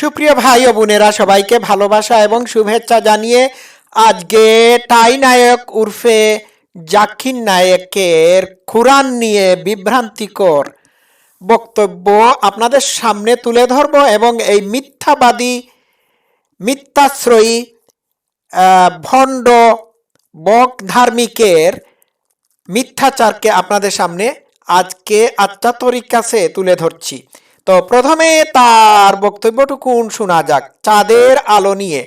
সুপ্রিয় ভাই ও বোনেরা, সবাইকে ভালোবাসা এবং শুভেচ্ছা জানিয়ে আজকে টাই নায়ক উর্ফে জাকির নায়কের কোরআন নিয়ে বিভ্রান্তিকর বক্তব্য আপনাদের সামনে তুলে ধরব এবং এই মিথ্যাবাদী, মিথ্যাশ্রয়ী ভণ্ড বক ধার্মিকের মিথ্যাচারকে আপনাদের সামনে আজকে আচ্ছা তরিকাছে তুলে ধরছি। তো প্রথমে তার বক্তব্যটুকু শোনা যাক চাঁদের আলো নিয়ে।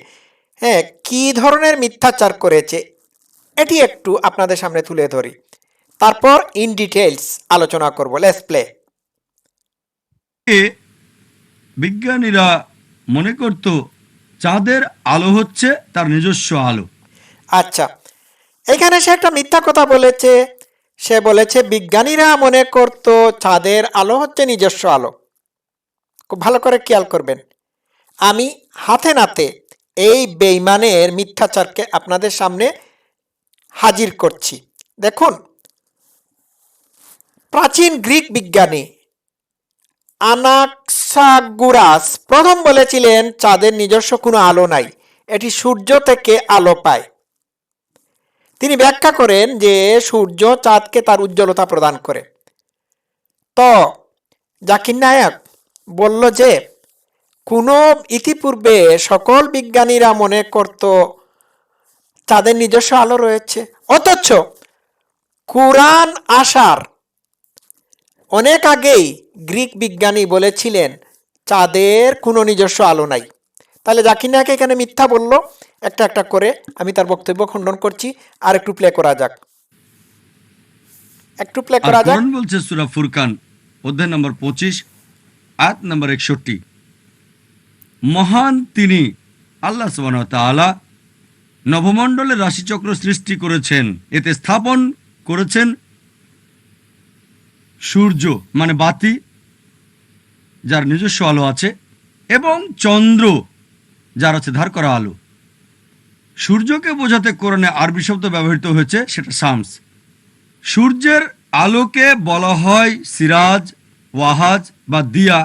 হ্যাঁ কি ধরনের মিথ্যাচার করেছে এটি একটু আপনাদের সামনে তুলে ধরি। তারপর ইন ডিটেলস আলোচনা করব লেস প্লে বিজ্ঞানীরা মনে করত চাঁদের আলো হচ্ছে তার নিজস্ব আলো। আচ্ছা এখানে সে একটা মিথ্যা কথা বলেছে। সে বলেছে বিজ্ঞানীরা মনে করত চাঁদের আলো হচ্ছে নিজস্ব আলো। ভালো করে খেয়াল করবেন। আমি হাতে নাতে এই বেইমানের মিথ্যাচারকে আপনাদের সামনে হাজির করছি। দেখুন, প্রাচীন গ্রিক বিজ্ঞানী আনাক্সাগুরাস প্রথম বলেছিলেন, চাঁদের নিজস্ব কোনো আলো নাই, এটি সূর্য থেকে আলো পায়। তিনি ব্যাখ্যা করেন যে সূর্য চাঁদকে তার উজ্জ্বলতা প্রদান করে। তো, জাকির নায়ক বলল যে কোনো ইতিপূর্বে সকল বিজ্ঞানীরা মনে করত চাঁদের নিজস্ব আলো রয়েছে। অথচ কোরআন আসার অনেক আগেই গ্রিক বিজ্ঞানী বলেছিলেন চাঁদের কোনো নিজস্ব আলো নাই। তাহলে জাকির নায়ক এখানে মিথ্যা বলল। একটা একটা করে আমি তার বক্তব্য খণ্ডন করছি। আর একটু প্লে করা যাক। একটু প্লে করা যাক। বলছে সুরা ফুরকান অধ্যায় নম্বর পঁচিশ আয়াত নম্বর একষট্টি। মহান তিনি আল্লাহ সুবহানাহু ওয়া নবমণ্ডলের রাশিচক্র সৃষ্টি করেছেন। এতে স্থাপন করেছেন সূর্য মানে বাতি, যার নিজস্ব আলো আছে, এবং চন্দ্র, যার আছে ধার করা আলো। সূর্যকে বোঝাতে কোরআনে আরবি শব্দ ব্যবহৃত হয়েছে, সেটা শামস। সূর্যের আলোকে বলা হয় সিরাজ, ওয়াহাজ বা দিয়া।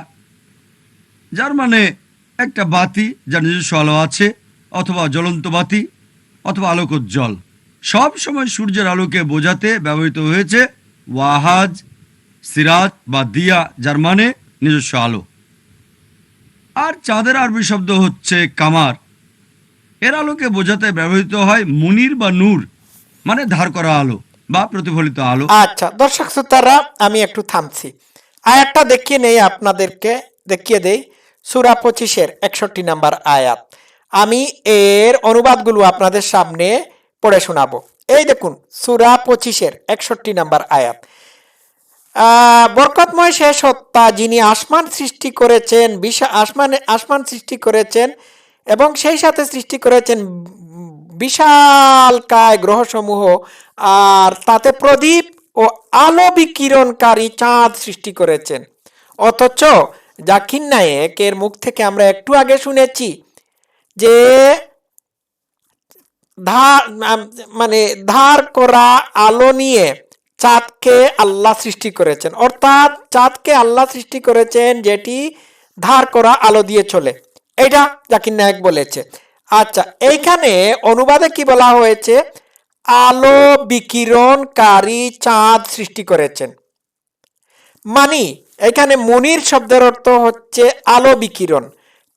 যার মানে একটা বাতি যার নিজস্ব আলো আছে, অথবা জ্বলন্ত বাতি, অথবা আলোকোজ্জ্বল সব সময় সূর্যের আলোকে বোঝাতে ব্যবহৃত হয়েছে ওয়াহাজ সিরাজ বা দিয়া, যার মানে নিজস্ব আলো। আর চাঁদের আরবি শব্দ হচ্ছে কামার। এর আলোকে বোঝাতে ব্যবহৃত হয় মুনির বা নূর মানে ধার করা আলো বা প্রতিফলিত আলো। আচ্ছা দর্শক শ্রোতারা, আমি একটু থামছি। আয়াতটা দেখিয়ে নেই আপনাদেরকে, দেখিয়ে দেই। সুরা পঁচিশের একষট্টি নাম্বার আয়াত। আমি এর অনুবাদগুলো আপনাদের সামনে পড়ে শোনাবো। এই দেখুন, সুরা পঁচিশের একষট্টি নাম্বার আয়াত। বরকতময় সে সত্তা যিনি আসমান সৃষ্টি করেছেন বিশা আসমানে, আসমান সৃষ্টি করেছেন এবং সেই সাথে সৃষ্টি করেছেন বিশাল কায় গ্রহসমূহ আর তাতে প্রদীপ ও আলো বিকিরণকারী চাঁদ সৃষ্টি করেছেন। অথচ জাকির নায়েকের মুখ থেকে আমরা একটু আগে শুনেছি যে ধার মানে ধার করা আলো নিয়ে চাঁদকে আল্লাহ সৃষ্টি করেছেন। অর্থাৎ চাঁদকে আল্লাহ সৃষ্টি করেছেন যেটি ধার করা আলো দিয়ে চলে। এটা জাকির নায়ক বলেছে। আচ্ছা এইখানে অনুবাদে কি বলা হয়েছে? আলো বিকিরণকারী চাঁদ সৃষ্টি করেছেন। মানি এখানে মুনির শব্দের অর্থ হচ্ছে আলো বিকিরণ।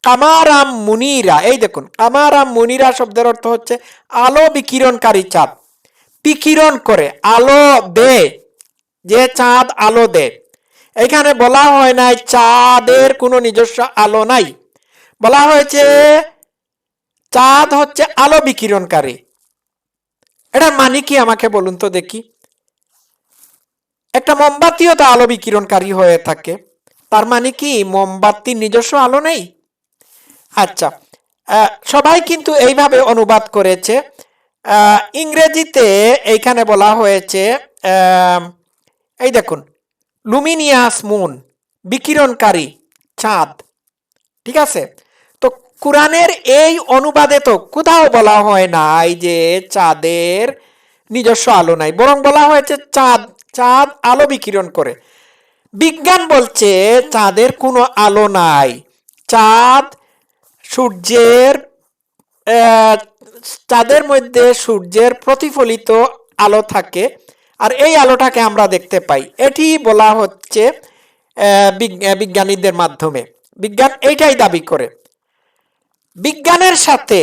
কামারাম মুনিরা, এই দেখুন, কামারাম মুনিরা শব্দের অর্থ হচ্ছে আলো বিকিরণকারী চাঁদ। বিকিরণ করে, আলো দে, যে চাঁদ আলো দে। এখানে বলা হয় নাই চাঁদের কোনো নিজস্ব আলো নাই। বলা হয়েছে চাঁদ হচ্ছে আলো বিকিরণকারী। এটা মানে কি? আমাকে বলুন তো দেখি। একটা মোমবাতিও তো আলো বিকিরণকারী হয়ে থাকে। তার মানে কি, মোমবাতির নিজস্ব আলো নেই? আচ্ছা সবাই কিন্তু এইভাবে অনুবাদ করেছে। ইংরেজিতে এইখানে বলা হয়েছে এই দেখুন লুমিনিয়াস মুন বিকিরণকারী, চাঁদ। ঠিক আছে? তো কোরআনের এই অনুবাদে তো কোথাও বলা হয় নাই যে চাঁদের নিজস্ব আলো নাই, বরং বলা হয়েছে চাঁদ চাঁদ আলো বিকিরণ করে। বিজ্ঞান বলছে চাঁদের কোনো আলো নাই। চাঁদ সূর্যের চাঁদের মধ্যে সূর্যের প্রতিফলিত আলো থাকে আর এই আলোটাকে আমরা দেখতে পাই। এটি বলা হচ্ছে বিজ্ঞানীদের মাধ্যমে। বিজ্ঞান এইটাই দাবি করে। বিজ্ঞানের সাথে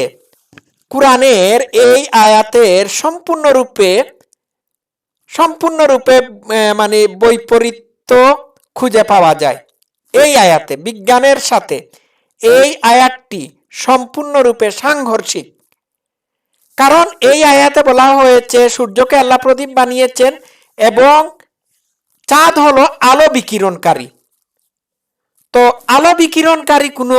কোরআনের এই আয়াতের সম্পূর্ণরূপে সম্পূর্ণরূপে মানে বৈপরীত্য খুঁজে পাওয়া যায়। এই আয়াতে, বিজ্ঞানের সাথে, এই আয়াতটি সম্পূর্ণরূপে সাংঘর্ষিক। কারণ এই আয়াতে বলা হয়েছে, সূর্যকে আল্লাহ প্রদীপ বানিয়েছেন এবং চাঁদ হলো আলো বিকিরণকারী। তো আলো বিকিরণকারী কোনো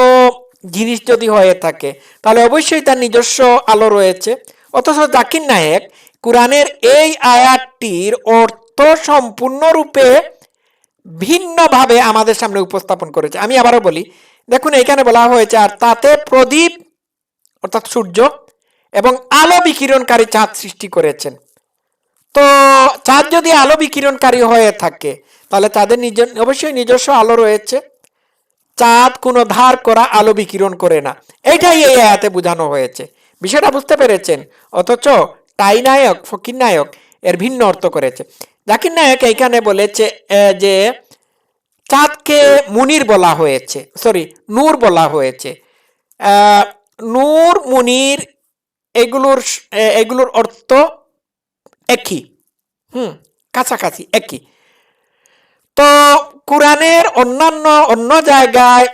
জিনিস যদি হয়ে থাকে, তাহলে অবশ্যই তার নিজস্ব আলো রয়েছে। অথচ জাকির নায়েক কোরআনের এই আয়াতটির অর্থ সম্পূর্ণরূপে ভিন্নভাবে আমাদের সামনে উপস্থাপন করেছে। আমি আবারও বলি, দেখুন, এখানে বলা হয়েছে, আর তাতে প্রদীপ, অর্থাৎ সূর্য, এবং আলো বিকিরণকারী চাঁদ সৃষ্টি করেছেন। তো চাঁদ যদি আলো বিকিরণকারী হয়ে থাকে, তাহলে তাদের নিজ, অবশ্যই নিজস্ব আলো রয়েছে। চাঁদ কোনো ধার করা আলো বিকিরণ করে না। এটাই এই আয়াতে বোঝানো হয়েছে। বিষয়টা বুঝতে পেরেছেন? অথচ টাই নায়ক ফকির নায়ক এর ভিন্ন অর্থ করেছে। জাকির নায়ক এইখানে বলেছে যে চাঁদকে মুনির বলা হয়েছে সরি নূর বলা হয়েছে। নূর, মুনির এগুলোর এগুলোর অর্থ একই, হুম, কাছাকাছি, একই। তো কোরআনের অন্যান্য, অন্য জায়গায়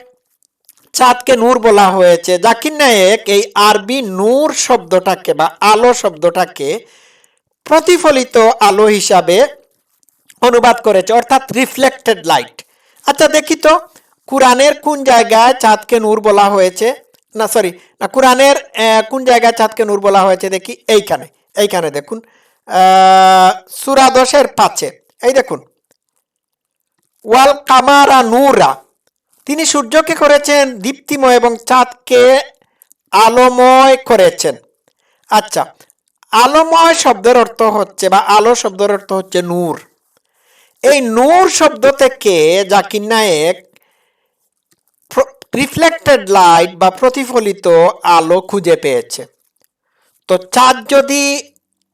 চাঁদকে নূর বলা হয়েছে। জাকির নায়েক এই আরবি নূর শব্দটাকে বা আলো শব্দটাকে প্রতিফলিত আলো হিসাবে অনুবাদ করেছে অর্থাৎ রিফ্লেক্টেড লাইট আচ্ছা দেখি তো কোরআনের কোন জায়গায় চাঁদকে নূর বলা হয়েছে? না সরি না কোরআনের কোন জায়গায় চাঁদকে নূর বলা হয়েছে? দেখি এইখানে এইখানে দেখুন। আহ, সূরা দশের এই দেখুন। ওয়াল কামারা নূরা তিনি সূর্যকে করেছেন দীপ্তিময় এবং চাঁদকে আলোময় করেছেন। আচ্ছা আলোময় শব্দের অর্থ হচ্ছে বা আলো শব্দের অর্থ হচ্ছে নূর। এই নূর শব্দ থেকে জাকির নায়েক রিফ্লেক্টেড লাইট বা প্রতিফলিত আলো খুঁজে পেয়েছে। তো চাঁদ যদি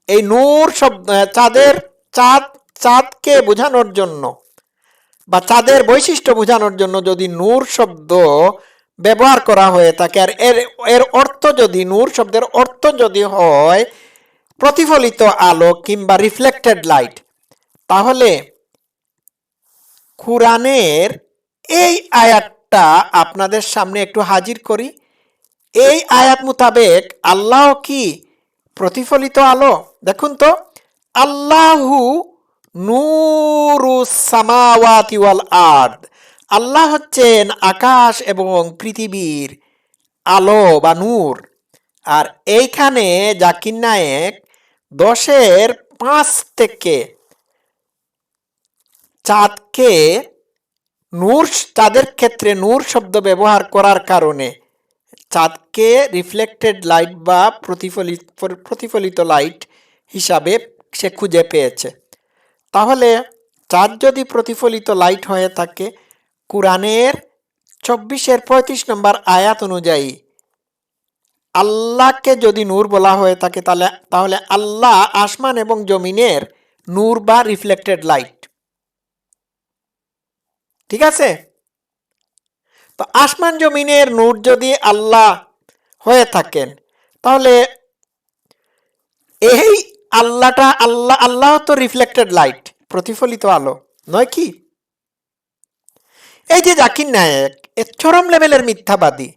এই নূর শব্দ, চাঁদের চাঁদ, চাঁদকে বোঝানোর জন্য বা চাঁদের বৈশিষ্ট্য বোঝানোর জন্য যদি নূর শব্দ ব্যবহার করা হয়ে থাকে, আর এর এর অর্থ যদি, নূর শব্দের অর্থ যদি হয় প্রতিফলিত আলো কিংবা রিফ্লেক্টেড লাইট তাহলে কোরআনের এই আয়াতটা আপনাদের সামনে একটু হাজির করি। এই আয়াত মোতাবেক আল্লাহ কি প্রতিফলিত আলো? দেখুন তো, আল্লাহু নূরু সামাওয়াতি ওয়াল আর্দ। আল্লাহ হচ্ছেন আকাশ এবং পৃথিবীর আলো বা নূর। আর এইখানে জাকির নায়েক দশের পাঁচ থেকে চাঁদকে নূর চাঁদের ক্ষেত্রে নূর শব্দ ব্যবহার করার কারণে চাঁদকে রিফ্লেক্টেড লাইট বা প্রতিফলিত প্রতিফলিত লাইট হিসাবে সে খুঁজে পেয়েছে। তাহলে চাঁদ যদি প্রতিফলিত লাইট হয়ে থাকে, কোরআনের চব্বিশের পঁয়ত্রিশ নম্বর আয়াত অনুযায়ী আল্লাহকে যদি নূর বলা হয়ে থাকে, তাহলে তাহলে আল্লাহ আসমান এবং জমিনের নূর বা রিফ্লেক্টেড লাইট ঠিক আছে? তো আসমান জমিনের নূর যদি আল্লাহ হয়ে থাকেন, তাহলে এই আল্লাহটা আল্লাহ আল্লাহ তো রিফ্লেক্টেড লাইট প্রতিফলিত আলো। নয় কি? এই যে জাকির নায়ক, এ চরম লেভেলের মিথ্যাবাদী।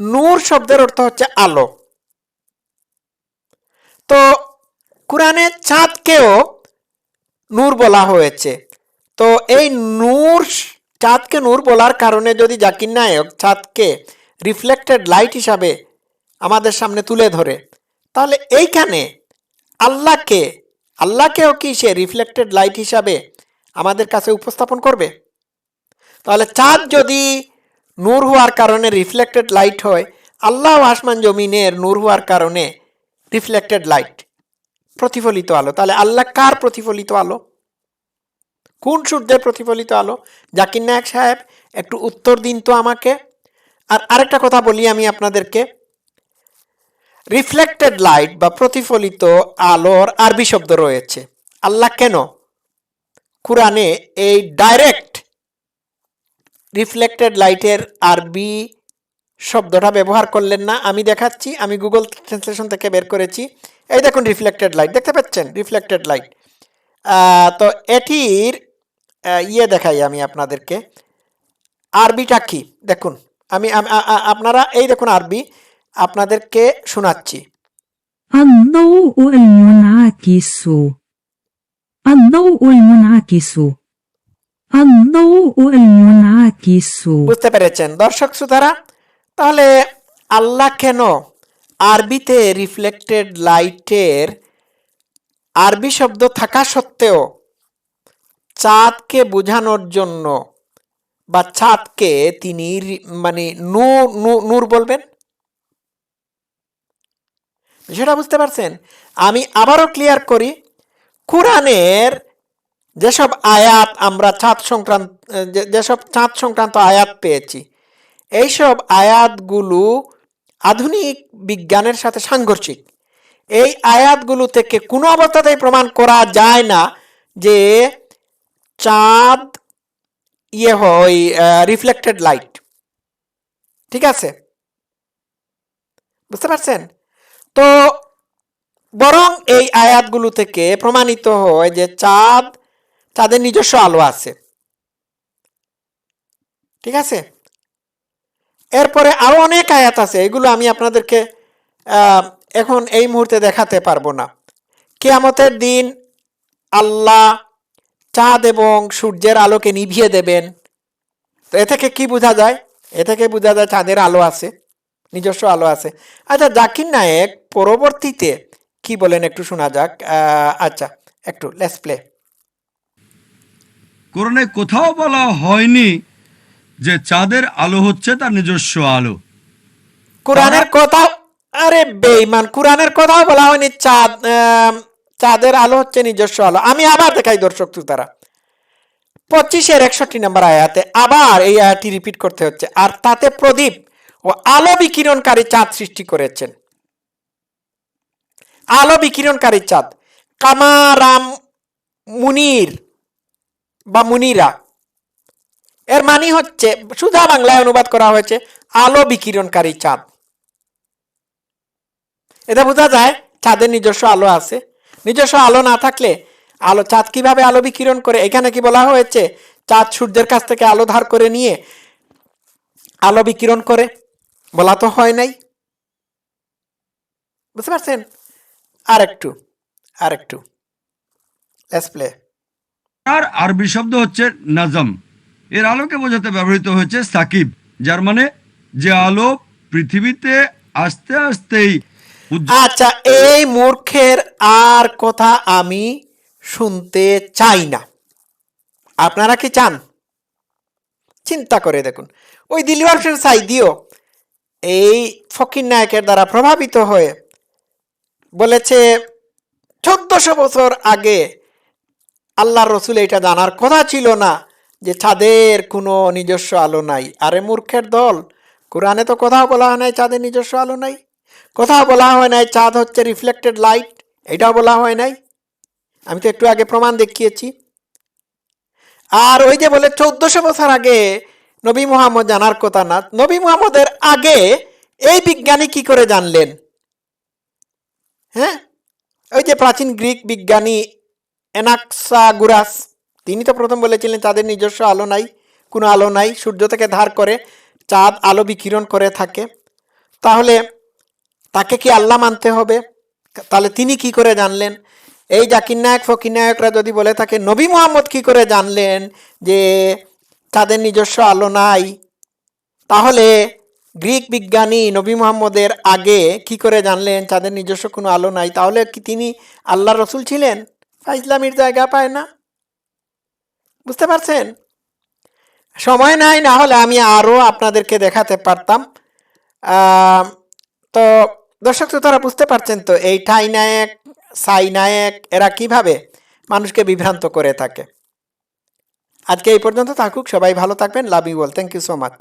নূর শব্দের অর্থ হচ্ছে আলো। তো কোরআনে চাঁদকেও নূর বলা হয়েছে। তো এই নূর, চাঁদকে নূর বলার কারণে যদি জাকির নায়ক চাঁদকে রিফ্লেক্টেড লাইট হিসাবে আমাদের সামনে তুলে ধরে, তাহলে এইখানে আল্লাহকে, আল্লাহকেও কি সে রিফ্লেক্টেড লাইট হিসাবে আমাদের কাছে উপস্থাপন করবে? তাহলে চাঁদ যদি নূর হওয়ার কারণে রিফ্লেক্টেড লাইট হয়, আল্লাহ আসমান জমিনের নূর হওয়ার কারণে রিফ্লেক্টেড লাইট প্রতিফলিত আলো। তাহলে আল্লাহ কার প্রতিফলিত আলো? কোন সূর্যের প্রতিফলিত আলো? জাকির নায়ক সাহেব, একটু উত্তর দিন তো আমাকে। আর আরেকটা কথা বলি আমি আপনাদেরকে। রিফ্লেক্টেড লাইট বা প্রতিফলিত আলোর আরবি শব্দ রয়েছে। আল্লাহ কেন? কোরআনে এই ডাইরেক্ট রিফ্লেক্টেড লাইটের আরবি শব্দটা ব্যবহার করলেন না। আমি দেখাচ্ছি, আমি গুগল ট্রান্সলেশন থেকে বের করেছি। এই দেখুন রিফ্লেক্টেড লাইট দেখতে পাচ্ছেন? রিফ্লেক্টেড লাইট তো এটির ইয়ে দেখাই আমি আপনাদেরকে। আরবিটা কি? দেখুন, আমি আপনারা, এই দেখুন আরবি। আপনাদেরকে শোনাচ্ছি الضوء المنعكس الضوء المنعكس الضوء المنعكس বুঝতে পেরেছেন দর্শক শ্রোতারা তাহলে আল্লাহ কেন আরবিতে রিফ্লেক্টেড লাইটের আরবি শব্দ থাকা সত্ত্বেও চাঁদকে বোঝানোর জন্য বা চাঁদকে তিনি রি- মানে নূর নূর- নূর বলবেন সেটা বুঝতে পারছেন? আমি আবারও ক্লিয়ার করি, কোরআনের যেসব আয়াত আমরা চাঁদ সংক্রান্ত যেসব চাঁদ সংক্রান্ত আয়াত পেয়েছি, এইসব আয়াতগুলো আধুনিক বিজ্ঞানের সাথে সাংঘর্ষিক। এই আয়াতগুলো থেকে কোনো অবস্থাতেই প্রমাণ করা যায় না যে চাঁদ ইয়ে হয় রিফ্লেক্টেড লাইট ঠিক আছে? বুঝতে পারছেন? তো বরং এই আয়াতগুলো থেকে প্রমাণিত হয় যে চাঁদ, চাঁদের নিজস্ব আলো আছে। ঠিক আছে? এরপরে আরও অনেক আয়াত আছে, এগুলো আমি আপনাদেরকে এখন এই মুহূর্তে দেখাতে পারব না। কেয়ামতের দিন আল্লাহ চাঁদ এবং সূর্যের আলোকে নিভিয়ে দেবেন। তো এ থেকে কি বোঝা যায়? এ থেকে বোঝা যায় চাঁদের আলো আছে। নিজস্ব আলো আছে। আচ্ছা জাকির নায়েক পরবর্তীতে কি বলেন একটু শোনা যাক। আচ্ছা একটু লেস প্লে কোরআনে কোথাও বলা হয়নি যে চাঁদের আলো হচ্ছে তার নিজস্ব আলো। কোরআনের কথা আরে বেইমান কোরআনের কথাও বলা হয়নি চাঁদ চাঁদের আলো হচ্ছে নিজস্ব আলো। আমি আবার দেখাই দর্শক শ্রোতারা। পঁচিশের একষট্টি নম্বর আয়াতে আবার এই আয়াতটি রিপিট করতে হচ্ছে। আর তাতে প্রদীপ ও আলো বিকিরণকারী চাঁদ সৃষ্টি করেছেন। আলো বিকিরণকারী চাঁদ। কামারাম মুনির বা মুনিরা। এর মানে হচ্ছে সুধা বাংলায় অনুবাদ করা হয়েছে, আলো বিকিরণকারী চাঁদ। এটা বোঝা যায়, চাঁদের নিজস্ব আলো আছে। নিজস্ব আলো না থাকলে আলো, চাঁদ কীভাবে আলো বিকিরণ করে? এখানে কি বলা হয়েছে? চাঁদ সূর্যের কাছ থেকে আলো ধার করে নিয়ে আলো বিকিরণ করে। বলা তো হয় নাই। বুঝতে পারছেন? আর একটু আর একটু লেটস প্লে আর আরবি শব্দ হচ্ছে নাজম। এর আলোকে বোঝাতে ব্যবহৃত হয়েছে সাকিব যার মানে যে আলো পৃথিবীতে আস্তে আস্তেই আচ্ছা এই মূর্খের আর কথা আমি শুনতে চাই না। আপনারা কি চান? চিন্তা করে দেখুন। ওই দিলওয়ার হোসেন সাইদিও এই ফকির নায়কের দ্বারা প্রভাবিত হয়ে বলেছে, চোদ্দশো বছর আগে আল্লাহ রসুল এটা জানার কথা ছিল না যে চাঁদের কোনো নিজস্ব আলো নাই। আরে মূর্খের দল, কোরআনে তো কোথাও বলা হয় নাই চাঁদের নিজস্ব আলো নাই। কোথাও বলা হয় নাই চাঁদ হচ্ছে রিফ্লেক্টেড লাইট এটাও বলা হয় নাই। আমি তো একটু আগে প্রমাণ দেখিয়েছি। আর ওই যে বলে, চোদ্দশো বছর আগে নবী মোহাম্মদ জানার কথা না। নবী মোহাম্মদের আগে এই বিজ্ঞানী কি করে জানলেন? হ্যাঁ? ওই যে প্রাচীন গ্রিক বিজ্ঞানী এনাক্সাগুরাস তিনি তো প্রথম বলেছিলেন চাঁদের নিজস্ব আলো নাই, কোনো আলো নাই, সূর্য থেকে ধার করে, চাঁদ আলো বিকিরণ করে থাকে। তাহলে তাকে কি আল্লাহ মানতে হবে? তাহলে তিনি কি করে জানলেন? এই জাকির নায়ক, ফকির নায়করা যদি বলে থাকে, নবী মোহাম্মদ কি করে জানলেন যে তাদের নিজস্ব আলো নাই। তাহলে গ্রিক বিজ্ঞানী নবী মোহাম্মদের আগে কি করে জানলেন তাদের নিজস্ব কোনো আলো নাই? তাহলে কি তিনি আল্লাহ রসুল ছিলেন? ইসলামীর জায়গা পায় না। বুঝতে পারছেন? সময় নাই, না হলে আমি আরও আপনাদেরকে দেখাতে পারতাম। তো দর্শক শ্রোতারা বুঝতে পারছেন তো, এই ঠাই নায়ক, সাই নায়ক এরা কীভাবে মানুষকে বিভ্রান্ত করে থাকে? আজকে এই পর্যন্ত থাকুক সবাই ভালো থাকবেন love you all thank you so much